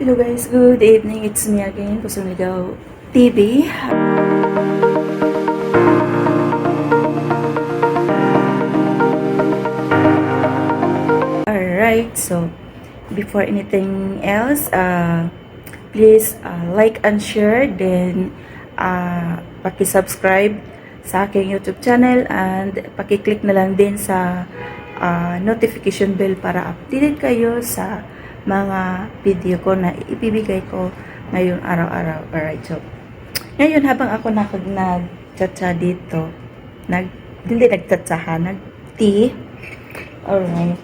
Hello guys, good evening. It's me again, Kusong Ligaw TV. Alright, so before anything else, uh, please uh, like and share, then uh, paki-subscribe sa aking YouTube channel and paki-click na lang din sa uh, notification bell para updated kayo sa mga video ko na ibibigay ko ngayong araw-araw. Alright, so ngayon habang ako nakag nag-chatcha dito, nag, hindi nag-chatsahan, nag-tea, alright,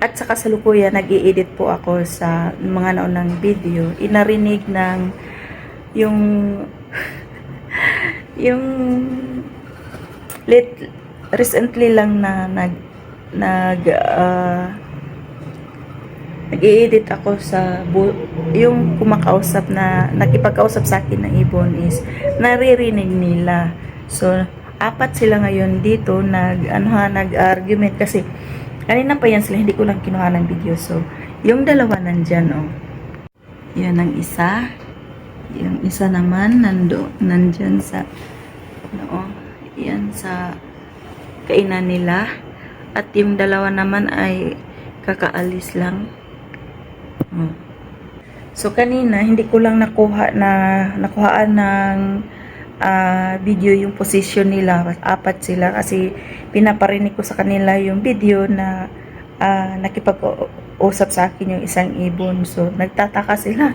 at sa kasalukuyan, nag edit po ako sa mga naunang video. Inarinig ng yung yung lit, recently lang na nag nag uh, nag-i-edit ako sa yung kumakausap na nakipagkausap sa akin ng ibon is naririnig nila. So, apat sila ngayon dito nag ano ha, nag-argument kasi kanina pa yan sila hindi ko lang kinuha ng video. So, yung dalawa nandyan oh. Yan ang isa. Yung isa naman nando nandyan sa ano oh, yan sa kainan nila. At yung dalawa naman ay kakaalis lang. Oh. So kanina hindi ko lang nakuha na nakuhaan ng ah, video yung position nila. Apat sila kasi pinaparinig ko sa kanila yung video na ah, nakipag-usap sa akin yung isang ibon. So nagtataka sila.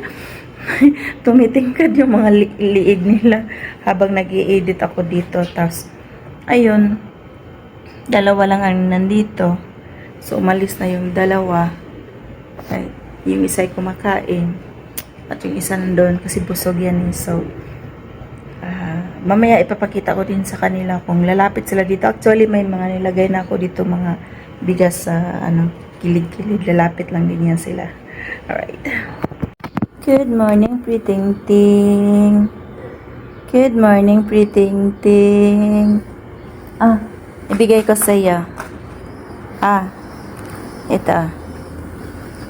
Tumitingkad yung mga li- liig nila habang nag edit ako dito. Tapos, ayun, dalawa lang ang nandito. So, umalis na yung dalawa. Ay, yung isa ay kumakain. At yung isa nandun kasi busog yan eh. So, ah, mamaya ipapakita ko din sa kanila kung lalapit sila dito. Actually, may mga nilagay na ako dito mga bigas sa ano, kilid-kilid. Lalapit lang din yan sila. Alright. Good morning, pretting ting. Good morning, pretting ting. Ah, ibigay ko sa iyo. Ah, ito.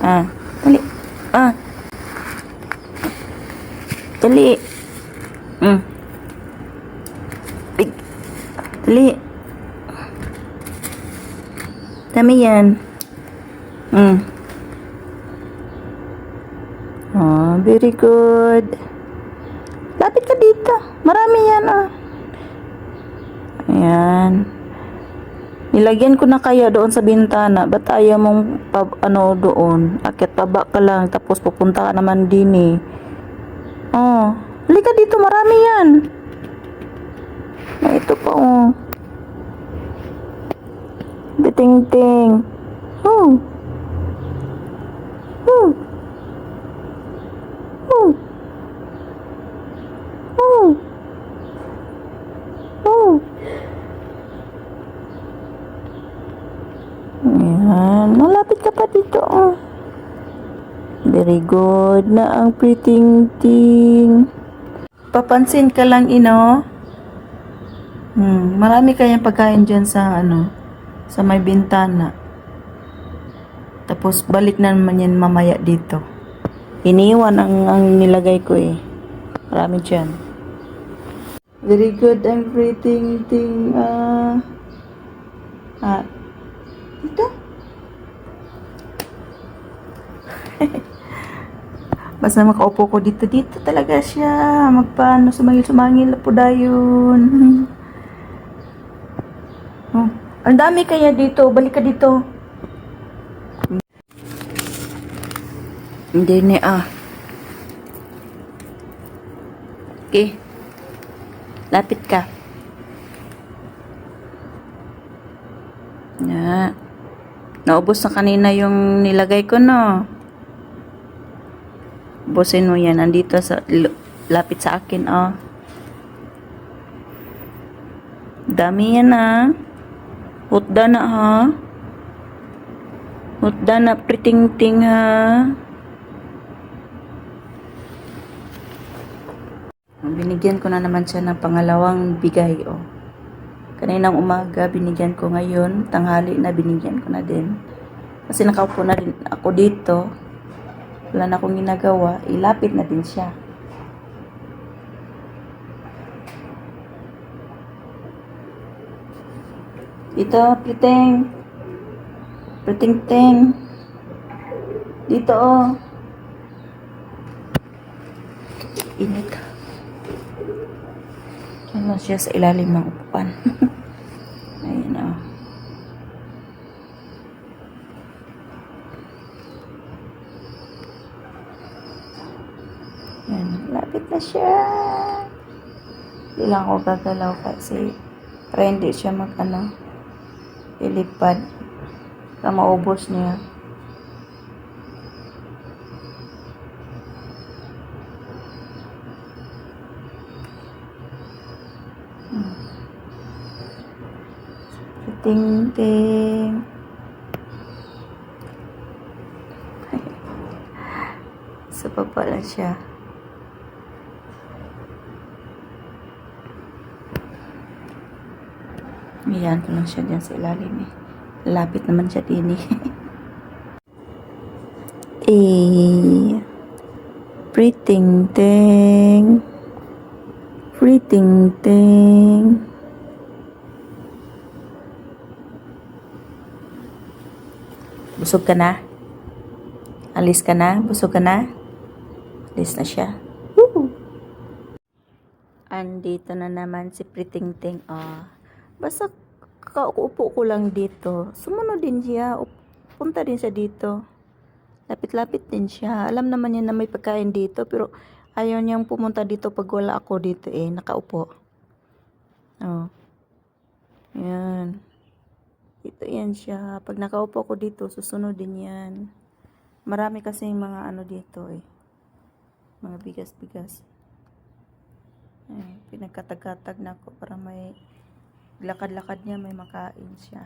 ah. Ah, dali. Ah. Dali. Mm. Big. Dali. Dami yan. Mm. Oh, very good. Lapit ka dito. Marami yan, oh. Ayan. Nilagyan ko na kaya doon sa bintana. Ba't ayaw mong pa, ano doon? Akit paba ka lang. Tapos pupunta ka naman din eh. Oh. Halika dito. Marami yan. Na ito pa oh. Biting-ting. Oh. Ayan. Malapit ka pa dito. Oh. Very good na ang pretting ting. Papansin ka lang, ino. Hmm, marami kayang pagkain dyan sa ano, sa may bintana. Tapos balik na naman yan mamaya dito. Iniwan ang, ang nilagay ko eh. Marami dyan. Very good and pretty thing. Ah, ah, Basta makaupo ko dito, dito talaga siya. Magpaano, sumangil-sumangil po dayon. Oh, ang dami kaya dito. Balik ka dito. Hindi ni ah. Okay. Lapit ka. Na. Naubos na kanina yung nilagay ko, no? Ubusin mo yan. Andito sa, lapit sa akin, oh. Dami yan, ah. Hutda na, ha? Hutda na, priting-ting, ha? Binigyan ko na naman siya ng pangalawang bigay, oh. Kaninang umaga, binigyan ko ngayon. Tanghali na, binigyan ko na din. Kasi nakaupo na rin ako dito. Wala na akong ginagawa, ilapit na din siya. Dito, Priteng. Priteng Teng. Dito, oh. Init. Lang siya sa ilalim ng upuan. Ayun, oh. Yan, lapit na siya. Hindi lang ako gagalaw kasi para hindi siya mag ano, ilipad. Para maubos niya. Hmm. Ting ting. Sa baba lang siya. Ayan ko lang siya dyan sa ilalim eh. Lapit naman siya din eh. eh. Pretting ting. Pretting ting. Busog ka na? Alis ka na? Busog ka na? Alis na siya. Woo! Andito na naman si Priting Ting. Ah, basta kaupo ko lang dito. Sumunod din siya. Punta din siya dito. Lapit-lapit din siya. Alam naman niya na may pagkain dito. Pero ayaw niyang pumunta dito pag wala ako dito eh. Nakaupo. Oh. Yan. Dito yan siya. Pag nakaupo ko dito, susunod din yan. Marami kasi yung mga ano dito eh. Mga bigas-bigas. Ay, pinagkatag-katag na ako para may lakad-lakad niya, may makain siya.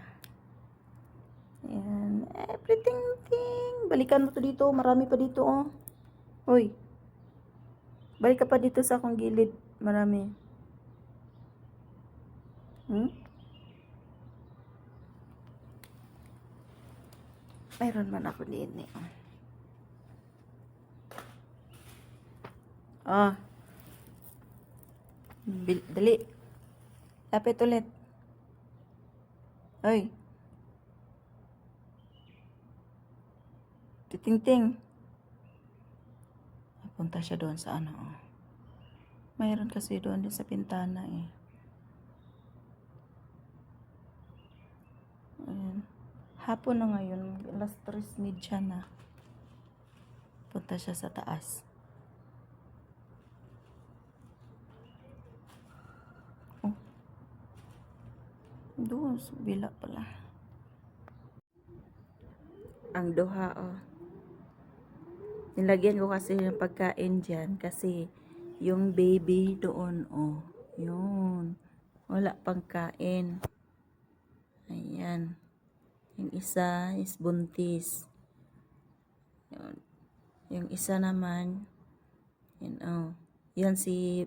Ayan. Everything, ting. Balikan mo to dito. Marami pa dito, oh. Hoy. Balik ka pa dito sa akong gilid. Marami. Hmm? Mayroon man ako din, eh. Ah. Bil- dali. Lapit ulit. Hoy. Titing-ting. Punta siya doon sa ano. oh. Mayroon kasi doon din sa pintana eh. Ayan. Hapon na ngayon. Alas 3.30 na. Punta siya sa taas. Oh. Doon sa bila pala. Ang duha, oh. Nilagyan ko kasi ng pagkain dyan kasi yung baby doon, oh. Yun. Wala pang kain. Ayan. Yung isa is buntis. Yun. Yung isa naman, yan, oh. Yan si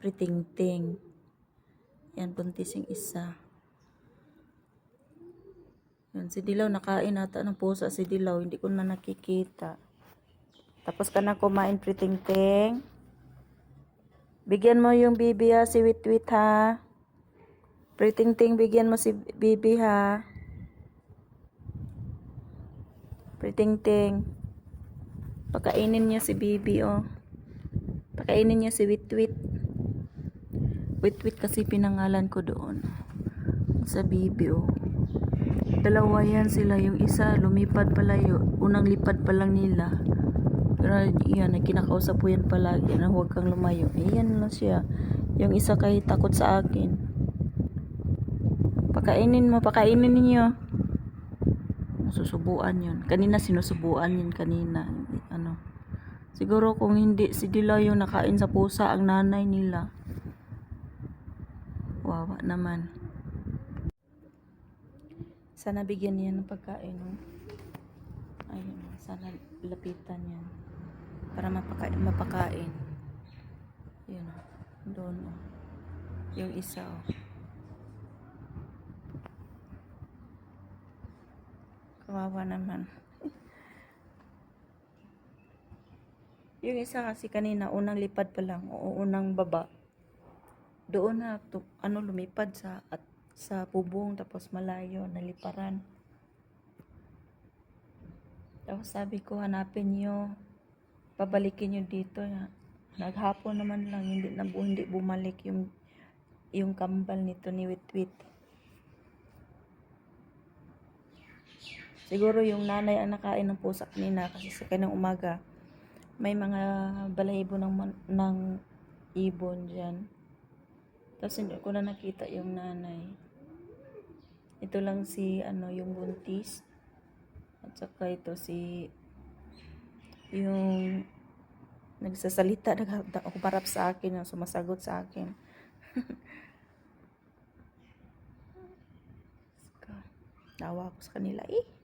Pritingting. Yan, buntis yung isa. Yan, si Dilaw, nakain ata ng pusa si Dilaw. Hindi ko na nakikita. Tapos ka na kumain, Pritingting. Bigyan mo yung bibi ha, si Witwit ha. Pritingting, bigyan mo si bibi ha. Pritingting. Pakainin niyo si bibi oh. Pakainin niyo si Witwit. Witwit kasi pinangalan ko doon. Sa bibi oh. Dalawa yan sila. Yung isa, lumipad pala yun. Unang lipad pa lang nila. Pero yan, kinakausap ko yan palagi na huwag kang lumayo. Eh, yan lang siya. Yung isa kahit takot sa akin. Pakainin mo, pakainin ninyo. Susubuan yun. Kanina sinusubuan yun kanina. Ano. Siguro kung hindi si Dila yung nakain sa pusa ang nanay nila. Wawa naman. Sana bigyan niya ng pagkain. No? Ayun, sana lapitan yan. Para mapaka mapakain. Yun o. Doon o. Yung isa o. Kawawa naman. Yung isa kasi kanina, unang lipad pa lang, o unang baba. Doon na, to, ano, lumipad sa, at, sa bubong, tapos malayo, naliparan. Tapos sabi ko, hanapin nyo, pabalikin nyo dito. Naghapon naman lang, hindi, na, hindi bumalik yung, yung kambal nito ni Witwit. Siguro yung nanay ang nakain ng pusa kanina kasi sa kanang umaga may mga balahibo ng, ng ibon dyan. Tapos hindi ko na nakita yung nanay. Ito lang si ano yung buntis. At saka ito si yung nagsasalita, nagkumarap sa akin, yung sumasagot sa akin. Tawa ako sa kanila eh.